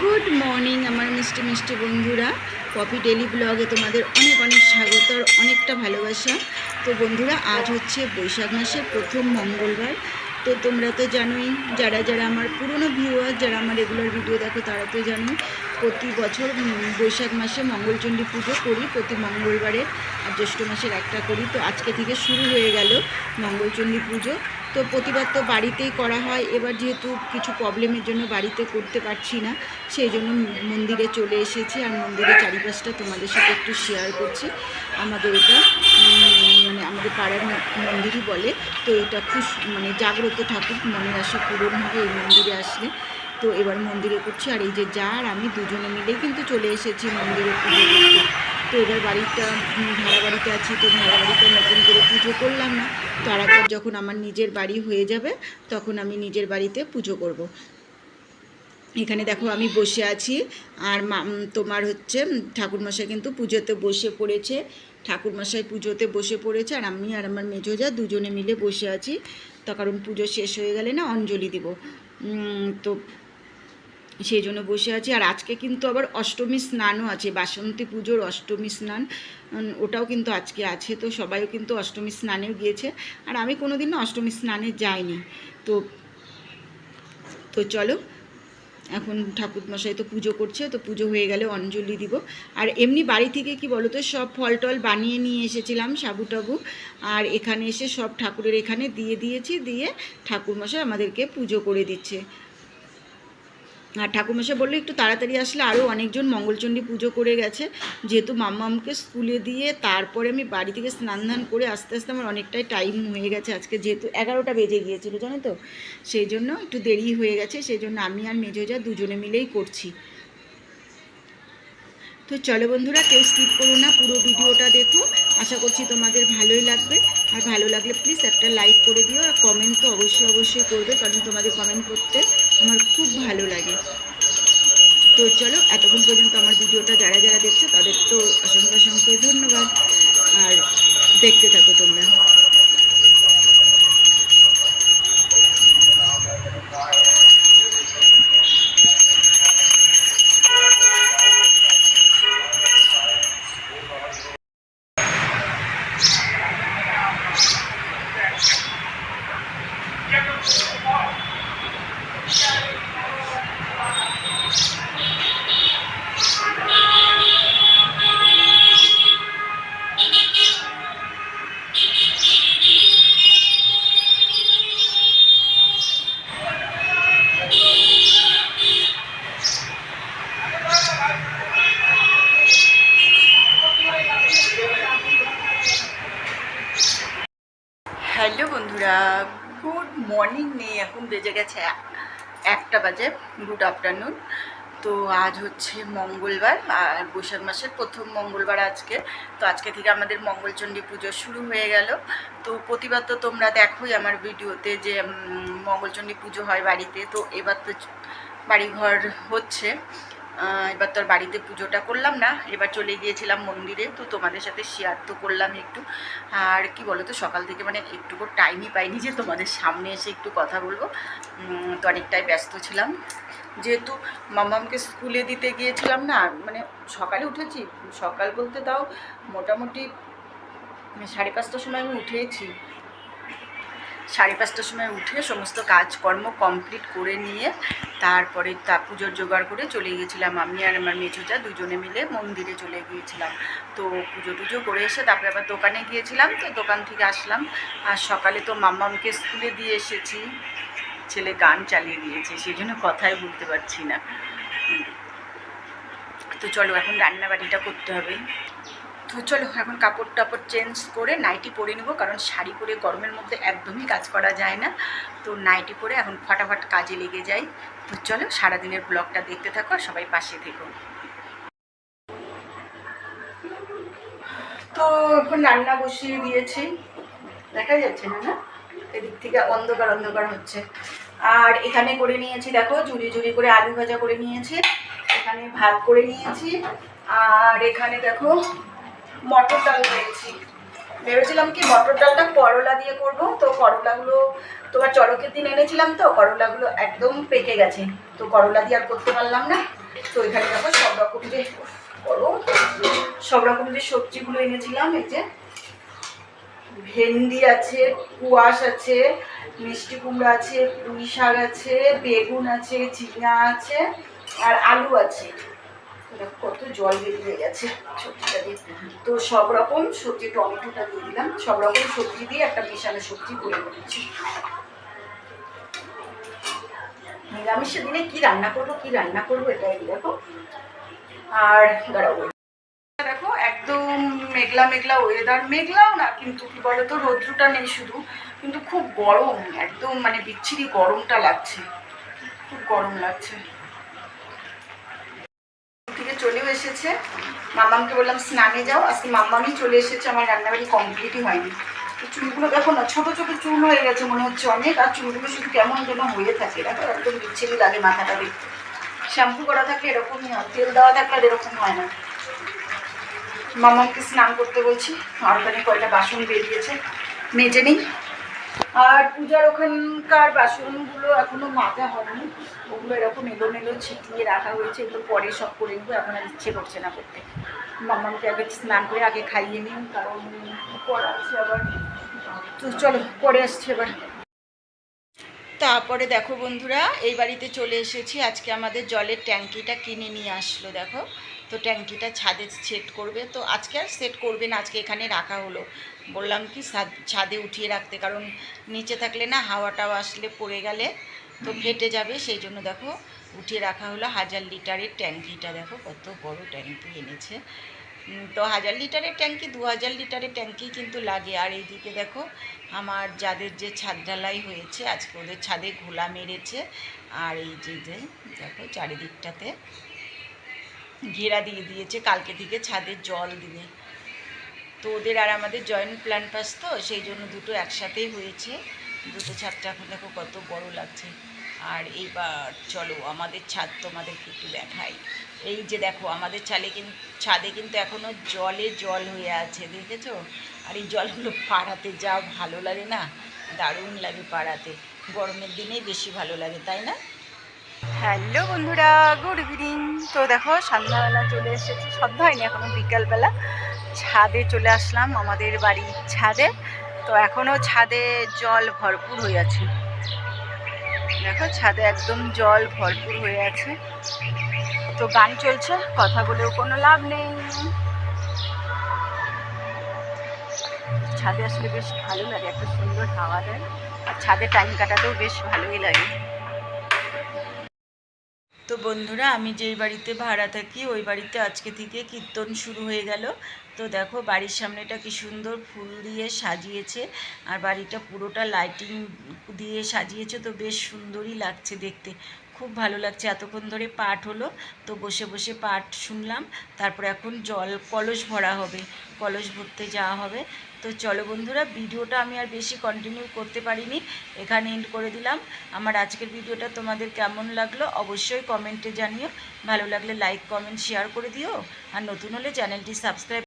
Good morning আমার মিষ্টি মিষ্টি বন্ধুরা। কপি ডেলি ব্লগে তোমাদের অনেক অনেক স্বাগত আর অনেকটা ভালোবাসা। তো বন্ধুরা, আজ হচ্ছে বৈশাখ মাসের প্রথম মঙ্গলবার। তো তোমরা তো জানোই, যারা যারা আমার পুরনো ভিউয়ার যারা আমার রেগুলার ভিডিও দেখো, তারা তো জানো প্রতি বছর বৈশাখ মাসে মঙ্গলচণ্ডী পুজো করি, প্রতি মঙ্গলবারে আর জ্যৈষ্ঠ মাসের একটা করি। তো আজকে থেকে শুরু হয়ে গেল মঙ্গলচণ্ডী পুজো। তো প্রতিবার তো বাড়িতেই করা হয়। এবার যেহেতু কিছু প্রবলেমের জন্য বাড়িতে করতে পারছি না, সেই জন্য মন্দিরে চলে এসেছি। আর মন্দিরের চারিপাশটা তোমাদের সাথে একটু শেয়ার করছি। আমাদের এটা আমাদের পাড়ার মন্দিরই বলে। তো এটা খুব মানে জাগ্রত ঠাকুর, মনের আশা পূরণ হবে এই মন্দিরে আসলে। তো এবার মন্দিরে করছি। আর এই যে যা আর আমি দুজনে মিলেই কিন্তু চলে এসেছি মন্দিরে পুজো করতে। তো এবার বাড়িটা ভাড়া বাড়িতে আছি। তো ভাড়া বাড়িতে নতুন করে পুজো করলাম না। তারপর যখন আমার নিজের বাড়ি হয়ে যাবে, তখন আমি নিজের বাড়িতে পুজো করব। এখানে দেখো আমি বসে আছি, আর তোমার হচ্ছে ঠাকুরমশাই কিন্তু পুজোতে বসে পড়েছে, ঠাকুরমশাই পুজোতে বসে পড়েছে, আর আমি আর আমার মেজোজা দুজনে মিলে বসে আছি। তো কারণ পুজো শেষ হয়ে গেলে না অঞ্জলি দিব। তো সেই জন্য বসে আছি, আর আজকে কিন্তু আবার অষ্টমী স্নানও আছে, বাসন্তী পুজোর অষ্টমী স্নান ওটাও কিন্তু আজকে আছে, তো সবাইও কিন্তু অষ্টমী স্নানেও গিয়েছে, আর আমি কোনো দিনও অষ্টমী স্নানে যাইনি। তো তো চলো এখন ঠাকুর মশাই তো পুজো করছে, তো পুজো হয়ে গেলে অঞ্জলি দিব। আর এমনি বাড়ি থেকে কি বলো তো সব ফল টল বানিয়ে নিয়ে এসেছিলাম সাবু টাবু আর এখানে এসে সব ঠাকুরের এখানে দিয়ে দিয়েছি, দিয়ে ঠাকুরমশাই আমাদেরকে পুজো করে দিচ্ছে। আর ঠাকুরমশাই বলল, একটু তাড়াতাড়ি আসলে আরও অনেকজন মঙ্গলচণ্ডী পুজো করে গেছে। যেহেতু মাম্মামকে স্কুলে দিয়ে তারপরে আমি বাড়ি থেকে স্নান ধান করে আস্তে আস্তে আমার অনেকটাই টাইম হয়ে গেছে। আজকে যেহেতু এগারোটা বেজে গিয়েছিল, জানো তো? সেই জন্য একটু দেরি হয়ে গেছে, সেই জন্য আমি আর মেজোজা দুজনে মিলেই করছি। তো চলো বন্ধুরা, কেউ স্কিপ করো না, পুরো ভিডিওটা দেখো। আশা করছি তোমাদের ভালোই লাগবে। আর ভালো লাগলে প্লিজ একটা লাইক করে দিও, আর কমেন্ট তো অবশ্যই অবশ্যই করবে, কারণ তোমাদের কমেন্ট করতে আমার খুব ভালো লাগে। তো চলো, এতক্ষণ পর্যন্ত আমার ভিডিওটা যারা যারা দেখছ, তাদের তো অসংখ্য অসংখ্য ধন্যবাদ। আর দেখতে থাকো তোমরা। বেজে গেছে একটা বাজে গুড আফটারনুন। তো আজ হচ্ছে মঙ্গলবার, আর বৈশাখ মাসের প্রথম মঙ্গলবার আজকে। তো আজকে থেকে আমাদের মঙ্গলচণ্ডী পুজো শুরু হয়ে গেল। তো প্রতিবার তো তোমরা দেখোই আমার ভিডিওতে যে মঙ্গলচণ্ডী পুজো হয় বাড়িতে। তো এবার তো বাড়িঘর হচ্ছে। এবার তো আর বাড়িতে পুজোটা করলাম না, এবার চলে গিয়েছিলাম মন্দিরে, তো তোমাদের সাথে শেয়ার তো করলাম একটু। আর কি বলো তো সকাল থেকে মানে একটুকু টাইমই পাইনি যে তোমাদের সামনে এসে একটু কথা বলব। তো অনেকটাই ব্যস্ত ছিলাম। যেহেতু মামামকে স্কুলে দিতে গিয়েছিলাম না মানে সকালে উঠেছি, সকাল বলতে তাও মোটামুটি সাড়ে পাঁচটার সময় আমি উঠেছি। সাড়ে পাঁচটার সময় উঠে সমস্ত কাজকর্ম কমপ্লিট করে নিয়ে তারপরে তা পুজোর জোগাড় করে চলে গিয়েছিলাম আমি আর আমার মেচুজা দুজনে মিলে মন্দিরে চলে গিয়েছিলাম। তো পুজো টুজো করে এসে তারপরে আবার দোকানে গিয়েছিলাম, তো দোকান থেকে আসলাম। আর সকালে তো মাম্মামকে স্কুলে দিয়ে এসেছি, ছেলে গান চালিয়ে দিয়েছে সেই জন্য কথাই বলতে পারছি না। তো চলো এখন রান্না বাড়িটা করতে হবে। তো চলো, এখন কাপড় টাপড় চেঞ্জ করে নাইটি পরে নেব, কারণ শাড়ি পরে গরমের মধ্যে একদমই কাজ করা যায় না। তো নাইটি পরে এখন ফটাফট কাজে লেগে যাই। তো চলো, সারাদিনের ব্লগটা দেখতে থাকো সবাই পাশে থেকো। তো এখন রান্না বসিয়ে দিয়েছি। দেখা যাচ্ছে না না? এদিক থেকে অন্ধকার অন্ধকার হচ্ছে। আর এখানে করে নিয়েছি, দেখো, ঝুড়ি ঝুড়ি করে আলু ভাজা করে নিয়েছি। এখানে ভাত করে নিয়েছি। আর এখানে দেখো মটর ডাল করেছি ভেবেছিলাম কি মটর ডালটা করলা দিয়ে করব। তো করলাগুলো, তোমার চড়কের দিন এনেছিলাম তো, করলাগুলো একদম পেকে গেছে। তো করলা দিয়ে আর করতে পারলাম না। তো এখানে দেখো সব রকম যে সব রকম যে সবজিগুলো এনেছিলাম, এই যে ভেন্ডি আছে, কুয়াশ আছে, মিষ্টি কুমড়া আছে, পুঁই শাক আছে, বেগুন আছে, ঝিঙা আছে, আর আলু আছে। দেখো, কত জল বেরিয়ে গেছে, সবজিটা দিয়ে। তো সব রকম সবজি, টমেটোটা দিয়ে দিলাম। সব রকম সবজি দিয়ে একটা মেশানো সবজি করে নিচ্ছি। নিরামিষের দিনে কি রান্না করব, কি রান্না করব, এটাই দেখো। আর দাঁড়াবো দেখো, একদম মেঘলা মেঘলা ওয়েদার মেঘলাও না, কিন্তু কি বলতো, রৌদ্রটা নেই শুধু, কিন্তু খুব গরম, একদম মানে বিচ্ছিরি গরমটা লাগছে। খুব গরম লাগছে। থেকে চলেও এসেছে। মামামকে বললাম, স্নানে যাও। আজকে মাম্মামই চলে এসেছে, আমার রান্নাবাড়ি কমপ্লিটই হয়নি। চুলগুলো দেখো না, ছোটো ছোটো চুল হয়ে গেছে মনে হচ্ছে অনেক, আর চুলগুলো শুধু কেমন যেন হয়ে থাকে। দেখো, একদম বিচ্ছিরি লাগে মাথাটা দেখতে। শ্যাম্পু করা থাকলে এরকমই হয়, তেল দেওয়া থাকলে আর এরকম হয় না। মামাকে স্নান করতে বলছি ওখানে কয়টা বাসন বেরিয়েছে, মেজে নিই। আর পূজার ওখানকার বাসনগুলো এখনও মাজা হয়নি। ওগুলো এরকম এলো এলোমেলো ছিটিয়ে রাখা হয়েছে, এগুলো পরে সব করে নেব, এখন আর ইচ্ছে করছে না করতে। মামাকে আগে স্নান করে আগে খাইয়ে নিন কারণ পড়া আছে আবার। তো চলো, পরে আসছি এবার। তারপরে দেখো বন্ধুরা, এই বাড়িতে চলে এসেছি। আজকে আমাদের জলের ট্যাঙ্কিটা কিনে নিয়ে আসলো, দেখো। তো ট্যাঙ্কিটা ছাদে সেট করবে। তো আজকে আর সেট করবে না আজকে এখানে রাখা হলো। বললাম কি ছাদ- ছাদে উঠিয়ে রাখতে কারণ নিচে থাকলে না হাওয়াটাও আসলে পড়ে গেলে তো ফেটে যাবে সেই জন্য দেখো উঠিয়ে রাখা হলো হাজার লিটারের ট্যাঙ্কিটা। দেখো কত বড় ট্যাঙ্কি এনেছে। তো হাজার লিটারের ট্যাঙ্কি দু হাজার লিটারের ট্যাঙ্কি কিন্তু লাগে। আর এইদিকে দেখো আমার যাদের যে ছাদ ঢালাই হয়েছে আজকে ওদের ছাদে ঘোলা মেরেছে। আর এই যে যে দেখো চারিদিকটাতে ঘেরা দিয়ে দিয়েছে, কালকে থেকে ছাদে জল দিবে তো ওদের আর আমাদের জয়েন্ট প্ল্যান পাস তো, সেই জন্য দুটো একসাথেই হয়েছে। দুটো ছাদটা এখন দেখো কত বড় লাগছে। আর এইবার চলো, আমাদের ছাদ তোমাদেরকে একটু দেখাই। এই যে দেখো, আমাদের ছালে কিন্তু ছাদে কিন্তু এখনও জলে জল হয়ে আছে, দেখেছ? আর এই জলগুলো পাড়াতে যা ভালো লাগে না, দারুণ লাগে পাড়াতে। গরমের দিনেই বেশি ভালো লাগে, তাই না? হ্যালো বন্ধুরা, গুড ইভিনিং। তো দেখো, সন্ধ্যাবেলা চলে এসেছি সন্ধ্যা হয়নি এখনও বিকালবেলা। ছাদে চলে আসলাম, আমাদের বাড়ির ছাদে। তো এখনও ছাদে জল ভরপুর হয়ে আছে। দেখো, ছাদে একদম জল ভরপুর হয়ে আছে। তো গান চলছে, কথা বলেও কোনো লাভ নেই। ছাদে আসলে বেশ ভালো লাগে, একটা সুন্দর হাওয়া দেয়। আর ছাদে টাইম কাটাতেও বেশ ভালোই লাগে। তো বন্ধুরা, আমি যেই বাড়িতে ভাড়া থাকি, ওই বাড়িতে আজকে থেকে কীর্তন শুরু হয়ে গেল। তো দেখো, বাড়ির সামনেটা কি সুন্দর ফুল দিয়ে সাজিয়েছে, আর বাড়িটা পুরোটা লাইটিং দিয়ে সাজিয়েছে, তো বেশ সুন্দরই লাগছে দেখতে। খুব ভালো লাগছে। এতক্ষণ ধরে পাঠ হলো, তো বসে বসে পাঠ শুনলাম। তারপর এখন জল, কলস ভরা হবে, কলস ভরতে যাওয়া হবে। তো চলো বন্ধুরা, ভিডিওটা আমি আর বেশি কন্টিনিউ করতে পারিনি, এখানে এন্ড করে দিলাম। আমার আজকের ভিডিওটা তোমাদের কেমন লাগল অবশ্যই কমেন্টে জানিও। ভালো লাগলে লাইক কমেন্ট শেয়ার করে দিও। আর নতুন হলে চ্যানেলটি সাবস্ক্রাইব